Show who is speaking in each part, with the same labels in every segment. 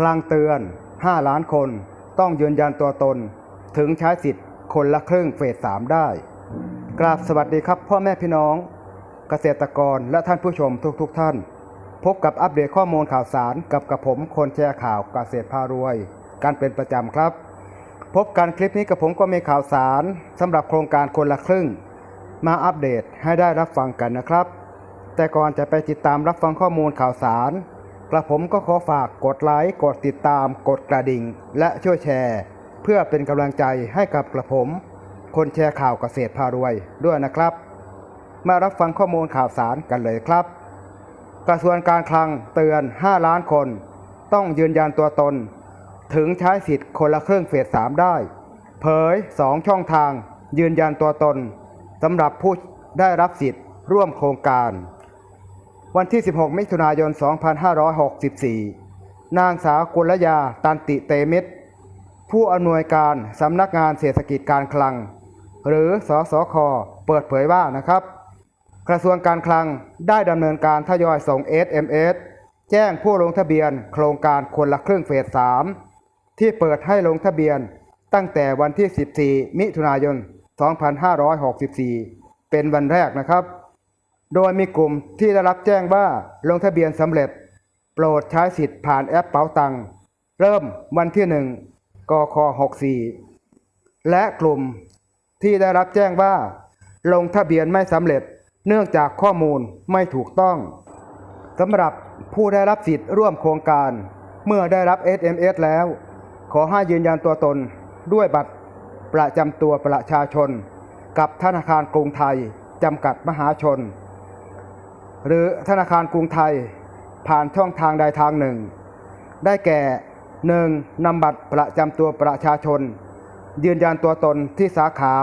Speaker 1: คลังเตือน 5 ล้านคนต้องยืนยันตัวตน ถึงใช้สิทธิ์คนละครึ่งเฟส3ได้ กราบสวัสดีครับพ่อแม่พี่น้อง เกษตรกรและท่านผู้ชมทุกๆทท่าน พบกับอัปเดตข้อมูลข่าวสารกับกับผมคนแชร์ข่าวเกษตรพารวย การเป็นประจำครับ พบกันคลิปนี้กับผมก็มีข่าวสารสำหรับโครงการคนละครึ่ง มาอัปเดตให้ได้รับฟังกันนะครับ แต่ก่อนจะไปติดตามรับฟังข้อมูลข่าวสาร กระผมก็ขอฝากกดไลค์กดติดตาม กดกระดิ่ง และช่วยแชร์ เพื่อเป็นกำลังใจให้กับกระผม คนแชร์ข่าวเกษตรพารวยด้วยนะครับ มารับฟังข้อมูลข่าวสารกันเลยครับ กระทรวงการคลังเตือน 5 ล้านคน ต้องยืนยันตัวตน ถึงใช้สิทธิ์คนละครึ่งเฟส3ได้ เผย 2 ช่องทาง ยืนยันตัวตนสำหรับผู้ได้รับสิทธิ์ร่วมโครงการ วันที่ 16 มิถุนายน 2564 นางสาวกุลยาตันติเตมิตร ผู้อำนวยการสำนักงานเศรษฐกิจการคลัง หรือสสคเปิดเผยว่านะครับ กระทรวงการคลังได้ดำเนินการทยอยส่ง SMS แจ้งผู้ลงทะเบียนโครงการคนละครึ่งเฟส 3 ที่เปิดให้ลงทะเบียนตั้งแต่วันที่ 14 มิถุนายน 2564 เป็นวันแรกนะครับ โดยมีกลุ่มที่ได้รับแจ้งว่าลงทะเบียนสำเร็จ โปรดใช้สิทธิ์ผ่านแอปเป๋าตังเริ่มวันที่ 1กค64 และกลุ่มที่ได้รับแจ้งว่า ลงทะเบียนไม่สำเร็จ เนื่องจากข้อมูลไม่ถูกต้องสำหรับผู้ได้รับสิทธิ์ร่วมโครงการ เมื่อได้รับ SMS แล้ว ขอให้ยืนยันตัวตนด้วยบัตรประจำตัวประชาชน กับธนาคารกรุงไทยจำกัดมหาชน หรือธนาคารกรุงไทยผ่านช่องทางใดทางหนึ่ง ได้แก่ 1. นำบัตรประจำตัวประชาชน ยืนยันตัวตนที่สาขา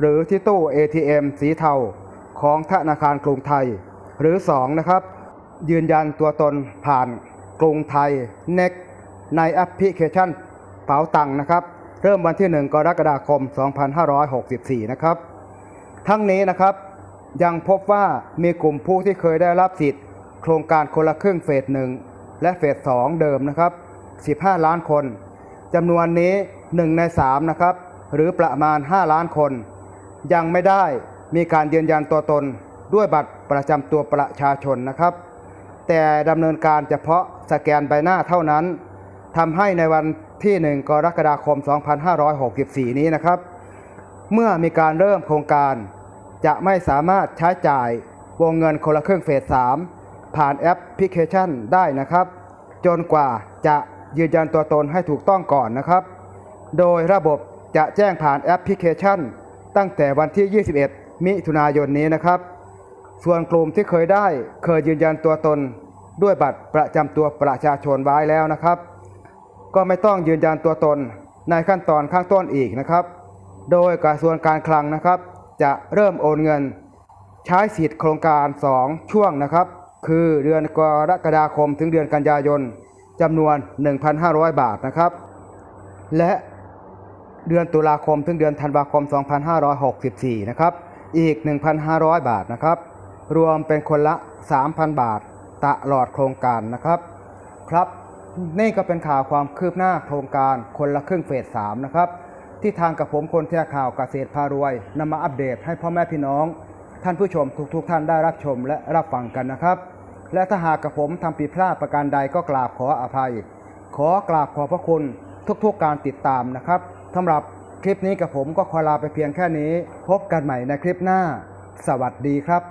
Speaker 1: หรือที่ตู้ ATM สีเทาของธนาคารกรุงไทย หรือ 2. นะครับ ยืนยันตัวตนผ่านกรุงไทย Next ในแอปพลิเคชันเป๋าตังค์นะครับ เริ่มวันที่ 1 กรกฎาคม 2564 นะครับ ทั้งนี้นะครับ ยังพบว่ามีกลุ่มผู้ที่เคยได้รับสิทธิ์โครงการคนละครึ่งเฟสหนึ่งและเฟสสองเดิมนะครับ 15 ล้านคนจำนวนนี้ 1 ใน 3 นะครับ หรือประมาณ 5 ล้านคน ยังไม่ได้มีการยืนยันตัวตนด้วยบัตรประจำตัวประชาชนนะครับ แต่ดำเนินการเฉพาะสแกนใบหน้าเท่านั้นทำให้ในวันที่ 1 กรกฎาคม 2564 นี้นะครับ เมื่อมีการเริ่มโครงการ จะไม่สามารถใช้จ่ายวงเงินคนละครึ่งเฟส 3 ผ่านแอปพลิเคชันได้นะครับ จนกว่าจะยืนยันตัวตนให้ถูกต้องก่อนนะครับ โดยระบบจะแจ้งผ่านแอปพลิเคชัน ตั้งแต่วันที่ 21 มิถุนายนนี้นะครับ ส่วนกลุ่มที่เคยได้เคยยืนยันตัวตนด้วยบัตรประจำตัวประชาชนไว้แล้วนะครับ ก็ไม่ต้องยืนยันตัวตนในขั้นตอนข้างต้นอีกนะครับ โดยกระทรวงการคลังนะครับ จะเริ่มโอนเงิน ใช้สิทธิ์โครงการ 2 ช่วงนะครับ คือเดือนกรกฎาคมถึงเดือนกันยายนจำนวน 1,500 บาทนะครับ และเดือนตุลาคมถึงเดือนธันวาคม 2564 นะครับ อีก 1,500 บาทนะครับ รวมเป็นคนละ 3,000 บาทตลอดโครงการนะครับ ครับ นี่ก็เป็นข่าวความคืบหน้าโครงการคนละครึ่งเฟส 3 นะครับ ที่ทางกับผมคนเที่ยข่าวเกษตรพารวยนำมาอัปเดตให้พ่อแม่พี่น้อง ท่านผู้ชมทุกๆทท่านได้รับชมและรับฟังกันนะครับ และถ้าหากกับผมทำผิดพลาดประการใดก็กราบขออภัย ขอกราบขอพระคุณทุกๆการติดตามนะครับสำหรับคลิปนี้กับผมก็ขอลาไปเพียงแค่นี้ พบกันใหม่ในคลิปหน้า สวัสดีครับ